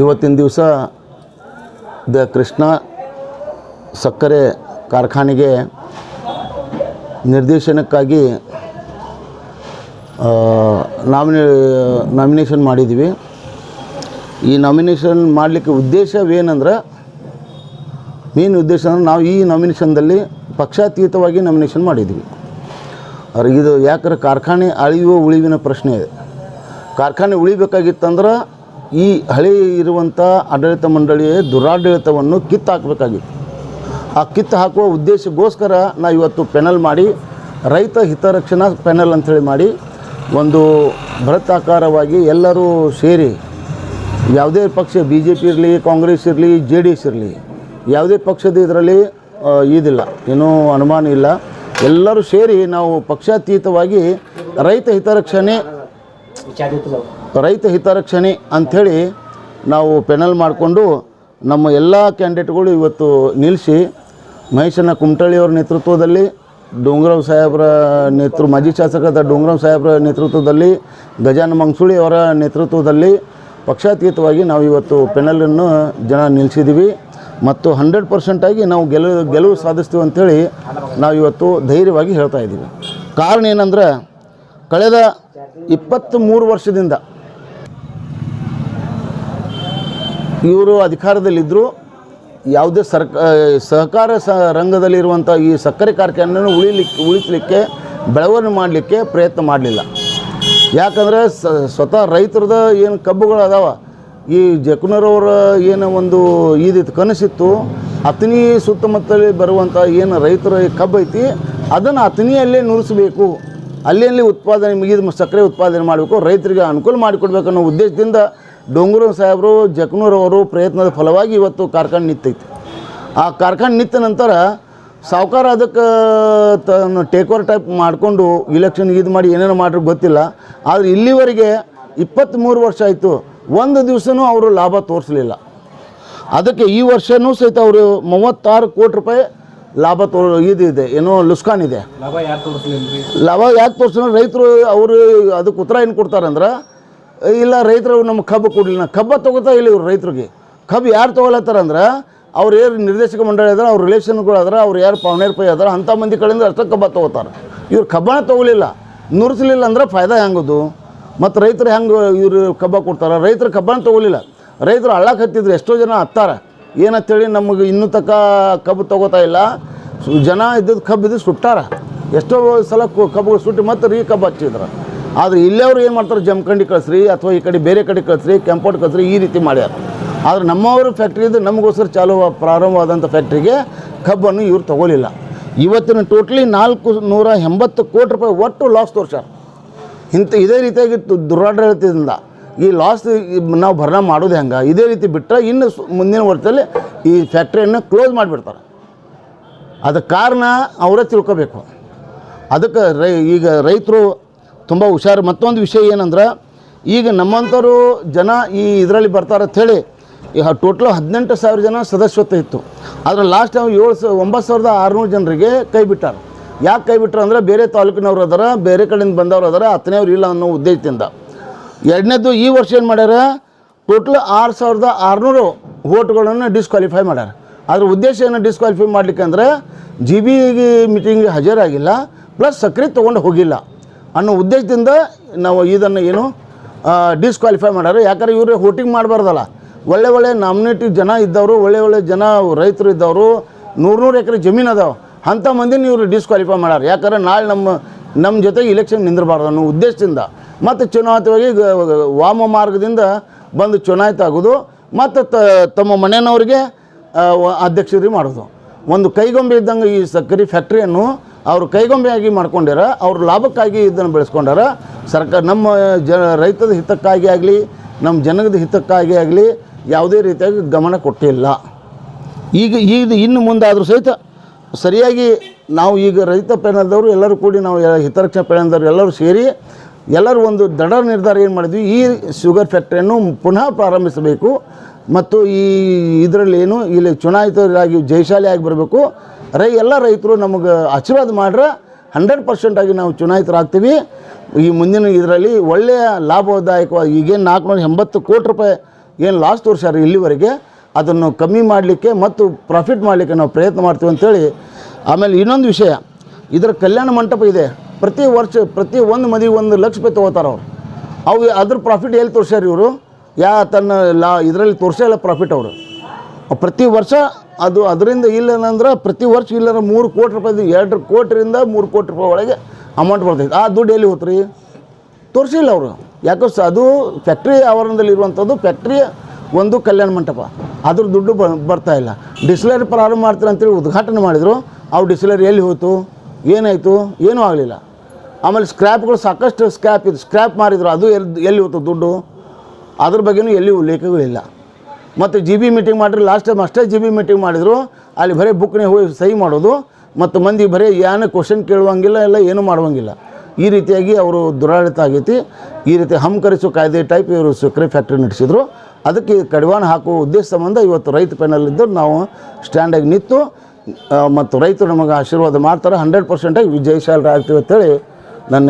ಇವತ್ತಿನ ದಿವಸ ದ ಕೃಷ್ಣ ಸಕ್ಕರೆ ಕಾರ್ಖಾನೆಗೆ ನಿರ್ದೇಶನಕ್ಕಾಗಿ ನಾಮಿನೇ, ನಾಮಿನೇಷನ್ ಮಾಡಿದ್ವಿ ಈ ನಾಮಿನೇಷನ್ ಮಾಡಲಿಕ್ಕೆ ಉದ್ದೇಶವೇನೆಂದ್ರೆ, ಮೇನ್ ಉದ್ದೇಶ ಅಂದ್ರೆ ನಾವು ಈ ನಾಮಿನೇಷನ್ದಲ್ಲಿ ಪಕ್ಷಾತೀತವಾಗಿ ನಾಮಿನೇಷನ್ ಮಾಡಿದ್ವಿ ಅವ್ರಿಗೆ ಇದು ಯಾಕಂದ್ರೆ ಕಾರ್ಖಾನೆ ಅಳಿಯುವ ಉಳಿವಿನ ಪ್ರಶ್ನೆ ಇದೆ. ಕಾರ್ಖಾನೆ ಉಳಿಬೇಕಾಗಿತ್ತಂದ್ರೆ ಈ ಹಳೆ ಇರುವಂಥ ಆಡಳಿತ ಮಂಡಳಿಯ ದುರಾಡಳಿತವನ್ನು ಕಿತ್ತು ಹಾಕಬೇಕಾಗಿತ್ತು. ಆ ಕಿತ್ತು ಹಾಕುವ ಉದ್ದೇಶಕ್ಕೋಸ್ಕರ ನಾವು ಇವತ್ತು ಪೆನಲ್ ಮಾಡಿ, ರೈತ ಹಿತರಕ್ಷಣಾ ಪೆನಲ್ ಅಂಥೇಳಿ ಮಾಡಿ, ಒಂದು ಬೃಹತ್ತಾಕಾರವಾಗಿ ಎಲ್ಲರೂ ಸೇರಿ, ಯಾವುದೇ ಪಕ್ಷ ಬಿ ಜೆ ಪಿ ಇರಲಿ, ಕಾಂಗ್ರೆಸ್ ಇರಲಿ ಜೆ ಡಿ ಎಸ್ ಇರಲಿ, ಯಾವುದೇ ಪಕ್ಷದ ಇದರಲ್ಲಿ ಇದಿಲ್ಲ, ಏನೂ ಅನುಮಾನ ಇಲ್ಲ. ಎಲ್ಲರೂ ಸೇರಿ ನಾವು ಪಕ್ಷಾತೀತವಾಗಿ ರೈತ ಹಿತರಕ್ಷಣೆ ರೈತ ಹಿತರಕ್ಷಣೆ ಅಂಥೇಳಿ ನಾವು ಪೆನಲ್ ಮಾಡಿಕೊಂಡು ನಮ್ಮ ಎಲ್ಲ ಕ್ಯಾಂಡಿಡೇಟ್ಗಳು ಇವತ್ತು ನಿಲ್ಲಿಸಿ ಮಹೇಶನ ಕುಮಟಳ್ಳಿಯವ್ರ ನೇತೃತ್ವದಲ್ಲಿ ಡೋಂಗರಾವ್ ಸಾಹೇಬ್ರ ನೇತೃ, ಮಾಜಿ ಶಾಸಕರಾದ ಡೋಂಗರಾವ್ ಸಾಹೇಬ್ರ ನೇತೃತ್ವದಲ್ಲಿ, ಗಜಾನ ಮಂಗ್ಸುಳಿ ಅವರ ನೇತೃತ್ವದಲ್ಲಿ ಪಕ್ಷಾತೀತವಾಗಿ ನಾವು ಇವತ್ತು ಪೆನಲನ್ನು ಜನ ನಿಲ್ಲಿಸಿದ್ದೀವಿ. ಮತ್ತು ಹಂಡ್ರೆಡ್ ಪರ್ಸೆಂಟಾಗಿ ನಾವು ಗೆಲುವು ಗೆಲುವು ಸಾಧಿಸ್ತೀವಿ ಅಂಥೇಳಿ ನಾವು ಇವತ್ತು ಧೈರ್ಯವಾಗಿ ಹೇಳ್ತಾ ಇದ್ದೀವಿ. ಕಾರಣ ಏನಂದ್ರೆ, ಕಳೆದ ಇಪ್ಪತ್ತ್ ಮೂರು ವರ್ಷದಿಂದ ಇವರು ಅಧಿಕಾರದಲ್ಲಿದ್ದರು ಯಾವುದೇ ಸರ್ಕ ಸಹಕಾರ ಸ, ರಂಗದಲ್ಲಿರುವಂಥ ಈ ಸಕ್ಕರೆ ಕಾರ್ಖಾನೆಯನ್ನು ಉಳಿಲಿಕ್ಕೆ ಉಳಿಸಲಿಕ್ಕೆ, ಬೆಳವಣಿಗೆ ಮಾಡಲಿಕ್ಕೆ ಪ್ರಯತ್ನ ಮಾಡಲಿಲ್ಲ. ಯಾಕಂದರೆ ಸ್ವತಃ ರೈತರದ ಏನು ಕಬ್ಬುಗಳು ಅದಾವ ಈ ಜಕುನರವರ ಏನು ಒಂದು ಇದಿತ್ತು ಕನಸಿತ್ತು, ಅತನಿ ಸುತ್ತಮುತ್ತಲಿ ಬರುವಂಥ ಏನು ರೈತರ ಕಬ್ಬು ಐತಿ, ಅದನ್ನು ಅತನಿಯಲ್ಲೇ ನುರಿಸಬೇಕು, ಅಲ್ಲಿ ಉತ್ಪಾದನೆ ಇದು ಸಕ್ಕರೆ ಉತ್ಪಾದನೆ ಮಾಡಬೇಕು, ರೈತರಿಗೆ ಅನುಕೂಲ ಮಾಡಿಕೊಡ್ಬೇಕು ಅನ್ನೋ ಉದ್ದೇಶದಿಂದ ಡೊಂಗೂರು ಸಾಹೇಬರು ಜಕ್ನೂರವರು ಪ್ರಯತ್ನದ ಫಲವಾಗಿ ಇವತ್ತು ಕಾರ್ಖಾನೆ ನಿಂತೈತಿ. ಆ ಕಾರ್ಖಾನೆ ನಿಂತ ನಂತರ ಸಾವುಕಾರ ಅದಕ್ಕೆ ತನ್ನ ಟೇಕ್ ಓವರ್ ಟೈಪ್ ಮಾಡಿಕೊಂಡು ಇಲೆಕ್ಷನ್ ಇದು ಮಾಡಿ ಏನೇನು ಮಾಡ್ರು ಗೊತ್ತಿಲ್ಲ. ಆದರೆ ಇಲ್ಲಿವರೆಗೆ ಇಪ್ಪತ್ತ್ಮೂರು ವರ್ಷ ಆಯಿತು ಒಂದು ದಿವಸನೂ ಅವರು ಲಾಭ ತೋರಿಸಲಿಲ್ಲ. ಅದಕ್ಕೆ ಈ ವರ್ಷವೂ ಸಹಿತ ಅವರು ಮೂವತ್ತಾರು ಕೋಟಿ ರೂಪಾಯಿ ಲಾಭ ತೋ ಇದಿದೆ ಏನೋ ಲುಸ್ಕಾನ್ ಇದೆ. ಲಾಭ ಯಾಕೆ ತೋರಿಸ್ಲಿಲ್ರಿ? ಲಾಭ ಯಾಕೆ ತೋರಿಸ್ರು ರೈತರು ಅವರು ಅದಕ್ಕೆ ಉತ್ತರ ಏನು ಕೊಡ್ತಾರಂದ್ರೆ ಇಲ್ಲ, ರೈತರು ನಮ್ಮ ಕಬ್ಬು ಕೊಡಲಿಲ್ಲ. ಕಬ್ಬ ತೊಗೋತಾ ಇಲ್ಲ ಇವ್ರು ರೈತರಿಗೆ. ಕಬ್ಬು ಯಾರು ತೊಗೊಳತ್ತಾರಂದ್ರೆ ಅವ್ರು ಏನು ನಿರ್ದೇಶಕ ಮಂಡಳಿ ಅದಾರ ಅವ್ರ ರಿಲೇಷನ್ಗಳು ಅದಾರ ಅವ್ರು ಯಾರು ಪಾವನೇರ್ ಪೈ ಅದಾರ ಅಂಥ ಮಂದಿ ಕಡೆಯಿಂದ ಅಷ್ಟೇ ಕಬ್ಬ ತೊಗೋತಾರೆ. ಇವ್ರು ಕಬ್ಬನ ತೊಗೊಲಿಲ್ಲ. ನುರಿಸಲಿಲ್ಲ ಅಂದ್ರೆ ಫಾಯ್ದಾ ಹೆಂಗದು? ಮತ್ತು ರೈತರು ಹೆಂಗೆ ಇವರು ಕಬ್ಬ ಕೊಡ್ತಾರೆ? ರೈತರು ಕಬ್ಬನ ತೊಗೊಲಿಲ್ಲ. ರೈತರು ಹಳ್ಳಕ್ಕೆ ಹತ್ತಿದ್ರು, ಎಷ್ಟೋ ಜನ ಹತ್ತಾರ. ಏನಂತೇಳಿ ನಮಗೆ ಇನ್ನೂ ತಕ್ಕ ಕಬ್ಬು ತೊಗೋತಾ ಇಲ್ಲ. ಜನ ಇದ್ದದ್ದು ಕಬ್ಬು ಇದ್ದು ಸುಟ್ಟಾರ. ಎಷ್ಟೋ ಸಲ ಕಬ್ಬು ಸುಟ್ಟು ಮತ್ತು ರೀ ಕಬ್ಬು ಹಚ್ಚಿದ್ರು. ಆದರೆ ಇಲ್ಲೇವ್ರು ಏನು ಮಾಡ್ತಾರೆ? ಜಮಖಂಡಿ ಕಳಿಸ್ರಿ ಅಥವಾ ಈ ಕಡೆ ಬೇರೆ ಕಡೆ ಕಳಿಸ್ರಿ, ಕೆಂಪೋಟ್ ಕಳಿಸ್ರಿ, ಈ ರೀತಿ ಮಾಡ್ಯಾರ. ಆದರೆ ನಮ್ಮವರು ಫ್ಯಾಕ್ಟ್ರಿದು ನಮಗೋಸ್ಕರ ಚಾಲು ಪ್ರಾರಂಭವಾದಂಥ ಫ್ಯಾಕ್ಟ್ರಿಗೆ ಕಬ್ಬನ್ನು ಇವರು ತಗೋಲಿಲ್ಲ. ಇವತ್ತಿನ ಟೋಟ್ಲಿ ನಾಲ್ಕು ನೂರ ಎಂಬತ್ತು ಕೋಟಿ ರೂಪಾಯಿ ಒಟ್ಟು ಲಾಸ್ ತೋರ್ಸ್ಯಾರ. ಇಂಥ ಇದೇ ರೀತಿಯಾಗಿ ದುರಾಡಳಿತದಿಂದ ಈ ಲಾಸ್ ನಾವು ಭರಣ ಮಾಡೋದು ಹೆಂಗೆ? ಇದೇ ರೀತಿ ಬಿಟ್ಟರೆ ಇನ್ನು ಮುಂದಿನ ವರ್ಷದಲ್ಲಿ ಈ ಫ್ಯಾಕ್ಟ್ರಿಯನ್ನು ಕ್ಲೋಸ್ ಮಾಡಿಬಿಡ್ತಾರೆ. ಅದಕ್ಕೆ ಕಾರಣ ಅವರೇ ತಿಳ್ಕೊಬೇಕು. ಅದಕ್ಕೆ ರೈ ಈಗ ರೈತರು ತುಂಬ ಹುಷಾರು. ಮತ್ತೊಂದು ವಿಷಯ ಏನಂದ್ರೆ, ಈಗ ನಮ್ಮಂಥವ್ರು ಜನ ಈ ಇದರಲ್ಲಿ ಬರ್ತಾರೆ ಅಂಥೇಳಿ ಈಗ ಟೋಟಲ್ ಹದಿನೆಂಟು ಸಾವಿರ ಜನ ಸದಸ್ಯತ್ವ ಇತ್ತು. ಆದರೆ ಲಾಸ್ಟ್ ಟೈಮ್ ಏಳು ಸ, ಒಂಬತ್ತು ಸಾವಿರದ ಆರುನೂರು ಜನರಿಗೆ ಕೈ ಬಿಟ್ಟಾರೆ. ಯಾಕೆ ಕೈ ಬಿಟ್ಟರು ಅಂದರೆ ಬೇರೆ ತಾಲೂಕಿನವ್ರು ಅದಾರ, ಬೇರೆ ಕಡೆಯಿಂದ ಬಂದವ್ರು ಅದಾರ, ಹತ್ತನೇವ್ರು ಇಲ್ಲ ಅನ್ನೋ ಉದ್ದೇಶದಿಂದ. ಎರಡನೇದು ಈ ವರ್ಷ ಏನು ಮಾಡ್ಯಾರ, ಟೋಟಲ್ ಆರು ಸಾವಿರದ ಆರುನೂರು ಓಟ್ಗಳನ್ನು ಡಿಸ್ಕ್ವಾಲಿಫೈ ಮಾಡ್ಯಾರ. ಅದ್ರ ಉದ್ದೇಶ ಏನು ಡಿಸ್ಕ್ವಾಲಿಫೈ ಮಾಡ್ಲಿಕ್ಕೆ ಅಂದರೆ ಜಿ ಬಿ ಮೀಟಿಂಗ್ ಹಾಜರಾಗಿಲ್ಲ ಪ್ಲಸ್ ಸಕ್ರೆ ತೊಗೊಂಡು ಹೋಗಿಲ್ಲ. ಅನ್ನೋ ಉದ್ದೇಶದಿಂದ ನಾವು ಇದನ್ನು ಏನು ಡಿಸ್ಕ್ವಾಲಿಫೈ ಮಾಡ್ಯಾರ ಯಾಕಂದ್ರೆ ಇವರು ಹೋಟಿಂಗ್ ಮಾಡಬಾರ್ದಲ್ಲ. ಒಳ್ಳೆ ಒಳ್ಳೆ ನಾಮಿನೇಟಿವ್ ಜನ ಇದ್ದವರು, ಒಳ್ಳೆ ಒಳ್ಳೆ ಜನ ರೈತರು ಇದ್ದವರು, ನೂರು ನೂರು ಎಕರೆ ಜಮೀನು ಅದಾವೆ. ಅಂಥ ಮಂದಿನ ಇವರು ಡಿಸ್ಕ್ವಾಲಿಫೈ ಮಾಡ್ಯಾರ ಯಾಕಂದ್ರೆ ನಾಳೆ ನಮ್ಮ ನಮ್ಮ ಜೊತೆಗೆ ಇಲೆಕ್ಷನ್ ನಿಂದಿರಬಾರ್ದು ಅನ್ನೋ ಉದ್ದೇಶದಿಂದ. ಮತ್ತು ಚುನಾಯಿತವಾಗಿ ವಾಮ ಮಾರ್ಗದಿಂದ ಬಂದು ಚುನಾಯಿತ ಆಗೋದು. ಮತ್ತು ತಮ್ಮ ಮನೆಯವ್ರಿಗೆ ಅಧ್ಯಕ್ಷರಿ ಮಾಡೋದು. ಒಂದು ಕೈಗೊಂಬೆ ಇದ್ದಂಗೆ ಈ ಸಕ್ಕರೆ ಫ್ಯಾಕ್ಟ್ರಿಯನ್ನು ಅವರು ಕೈಗೊಂಬೆಯಾಗಿ ಮಾಡ್ಕೊಂಡ್ಯಾರ ಅವ್ರ ಲಾಭಕ್ಕಾಗಿ ಇದನ್ನು ಬೆಳೆಸ್ಕೊಂಡಾರ, ಸರ್ಕಾರ ನಮ್ಮ ಜ, ರೈತದ ಹಿತಕ್ಕಾಗಿ ಆಗಲಿ, ನಮ್ಮ ಜನದ ಹಿತಕ್ಕಾಗಿ ಆಗಲಿ ಯಾವುದೇ ರೀತಿಯಾಗಿ ಗಮನ ಕೊಟ್ಟಿಲ್ಲ. ಈಗ ಈಗ ಇನ್ನು ಮುಂದಾದರೂ ಸಹಿತ ಸರಿಯಾಗಿ ನಾವು ಈಗ ರೈತ ಪ್ಯಾನಲ್ದವರು ಎಲ್ಲರೂ ಕೂಡಿ ನಾವು ಹಿತರಕ್ಷಣಾ ಪ್ಯಾನಲ್ದವರು ಎಲ್ಲರೂ ಸೇರಿ ಎಲ್ಲರೂ ಒಂದು ದೃಢ ನಿರ್ಧಾರ ಏನು ಮಾಡಿದ್ವಿ, ಈ ಶುಗರ್ ಫ್ಯಾಕ್ಟ್ರಿಯನ್ನು ಪುನಃ ಪ್ರಾರಂಭಿಸಬೇಕು ಮತ್ತು ಈ ಇದರಲ್ಲಿ ಏನು ಇಲ್ಲಿ ಚುನಾಯಿತರಾಗಿ ಜಯಶಾಲಿ ಬರಬೇಕು ರೈ, ಎಲ್ಲ ರೈತರು ನಮಗೆ ಆಶೀರ್ವಾದ ಮಾಡ್ರೆ ಹಂಡ್ರೆಡ್ ಪರ್ಸೆಂಟಾಗಿ ನಾವು ಚುನಾಯಿತರಾಗ್ತೀವಿ. ಈ ಮುಂದಿನ ಇದರಲ್ಲಿ ಒಳ್ಳೆಯ ಲಾಭದಾಯಕವಾಗಿ ಈಗೇನು ನಾಲ್ಕುನೂರ ಎಂಬತ್ತು ಕೋಟಿ ರೂಪಾಯಿ ಏನು ಲಾಸ್ ತೋರಿಸ್ಯಾರ ಇಲ್ಲಿವರೆಗೆ, ಅದನ್ನು ಕಮ್ಮಿ ಮಾಡಲಿಕ್ಕೆ ಮತ್ತು ಪ್ರಾಫಿಟ್ ಮಾಡಲಿಕ್ಕೆ ನಾವು ಪ್ರಯತ್ನ ಮಾಡ್ತೀವಿ ಅಂತೇಳಿ. ಆಮೇಲೆ ಇನ್ನೊಂದು ವಿಷಯ, ಇದರ ಕಲ್ಯಾಣ ಮಂಟಪ ಇದೆ. ಪ್ರತಿ ವರ್ಷ, ಪ್ರತಿ ಒಂದು ಮದಿ ಒಂದು ಲಕ್ಷ ರೂಪಾಯಿ ತೊಗೋತಾರೆ ಅವ್ರು. ಅವು ಅದ್ರ ಪ್ರಾಫಿಟ್ ಎಲ್ಲಿ ತೋರಿಸ್ಯಾರ ಇವರು? ಯಾ ತನ್ನ ಲಾ, ಇದರಲ್ಲಿ ತೋರಿಸಲ್ಲ ಪ್ರಾಫಿಟ್ ಅವರು. ಪ್ರತಿ ವರ್ಷ ಅದು ಅದರಿಂದ ಇಲ್ಲೇನಂದ್ರೆ ಪ್ರತಿ ವರ್ಷ ಇಲ್ಲಂದ್ರೆ ಮೂರು ಕೋಟಿ ರೂಪಾಯಿ ಎರಡು ಕೋಟಿರಿಂದ ಮೂರು ಕೋಟಿ ರೂಪಾಯಿ ಒಳಗೆ ಅಮೌಂಟ್ ಬರ್ತೈತೆ. ಆ ದುಡ್ಡು ಎಲ್ಲಿ ಹೋತ್ರಿ? ತೋರಿಸಿಲ್ಲ ಅವರು. ಯಾಕೋ ಸ ಅದು ಫ್ಯಾಕ್ಟ್ರಿ ಆವರಣದಲ್ಲಿ ಇರುವಂಥದ್ದು ಫ್ಯಾಕ್ಟ್ರಿಯ ಒಂದು ಕಲ್ಯಾಣ ಮಂಟಪ. ಅದ್ರ ದುಡ್ಡು ಬರ್ತಾ ಇಲ್ಲ. ಡಿಸ್ಲರಿ ಪ್ರಾರಂಭ ಮಾಡ್ತಾರೆ ಅಂತೇಳಿ ಉದ್ಘಾಟನೆ ಮಾಡಿದರು. ಅವು ಡಿಸ್ಲರಿ ಎಲ್ಲಿ ಹೋಯ್ತು? ಏನಾಯಿತು? ಏನೂ ಆಗಲಿಲ್ಲ. ಆಮೇಲೆ ಸ್ಕ್ರ್ಯಾಪ್ಗಳು ಸಾಕಷ್ಟು ಸ್ಕ್ರ್ಯಾಪ್ ಇದು ಸ್ಕ್ರ್ಯಾಪ್ ಮಾಡಿದರು ಅದು ಎಲ್ಲಿ ಎಲ್ಲಿ ಹೋಯ್ತು ದುಡ್ಡು? ಅದ್ರ ಬಗ್ಗೆನೂ ಎಲ್ಲಿ ಉಲ್ಲೇಖಗಳಿಲ್ಲ. ಮತ್ತು ಜಿ ಬಿ ಮೀಟಿಂಗ್ ಮಾಡಿರಿ ಲಾಸ್ಟ್ ಟೈಮ್ ಅಷ್ಟೇ ಜಿ ಬಿ ಮೀಟಿಂಗ್ ಮಾಡಿದರು. ಅಲ್ಲಿ ಬರೀ ಬುಕ್ನೇ ಹೋಗಿ ಸಹಿ ಮಾಡೋದು. ಮತ್ತು ಮಂದಿ ಬರೀ ಏನು ಕ್ವಶನ್ ಕೇಳುವಂಗಿಲ್ಲ ಎಲ್ಲ ಏನೂ ಮಾಡುವಂಗಿಲ್ಲ. ಈ ರೀತಿಯಾಗಿ ಅವರು ದುರಾಡಳಿತ ಆಗೈತಿ. ಈ ರೀತಿ ಹಮ್ಕರಿಸೋ ಕಾಯ್ದೆ ಟೈಪ್ ಇವರು ಸಕ್ಕರೆ ಫ್ಯಾಕ್ಟ್ರಿ ನಡೆಸಿದರು. ಅದಕ್ಕೆ ಕಡಿವಾಣ ಹಾಕುವ ಉದ್ದೇಶ ಸಂಬಂಧ ಇವತ್ತು ರೈತ ಪೆನಲ್ಲಿದ್ದರು ನಾವು ಸ್ಟ್ಯಾಂಡಾಗಿ ನಿಂತು ಮತ್ತು ರೈತರು ನಮಗೆ ಆಶೀರ್ವಾದ ಮಾಡ್ತಾರೆ. ಹಂಡ್ರೆಡ್ ಪರ್ಸೆಂಟಾಗಿ ವಿಜಯಶಾಲರಾಗ್ತೀವಿ ಅಂತೇಳಿ